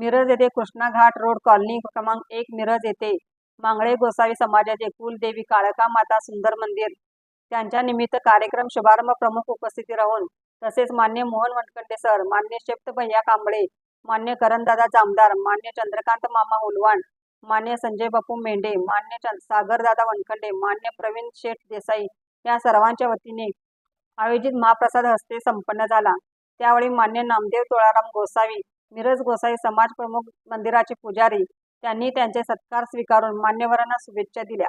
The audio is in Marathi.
मिरज येथे कृष्णा घाट रोड कॉलनी क्रमांक एक मिरज येथे मांगळे गोसावी समाजाचे कुलदेवी काळका माता सुंदर मंदिर. त्यांच्या निमित्त कार्यक्रम शुभारंभ प्रमुख उपस्थिती राहून तसेच मान्य मोहन वनकंडे सर मान्य शेप्त भैया कांबळे मान्य करणदादा जामदार मान्य चंद्रकांत मामा उलवाण मान्य संजय बापू मेंढे मान्य सागरदादा वनखंडे मान्य प्रवीण शेठ देसाई या सर्वांच्या वतीने आयोजित महाप्रसाद हस्ते संपन्न झाला. त्यावेळी मान्य नामदेव तोळाराम गोसावी मिरज गोसाई समाज प्रमुख मंदिराचे पुजारी त्यांनी त्यांचे सत्कार स्वीकारून मान्यवरांना शुभेच्छा दिल्या.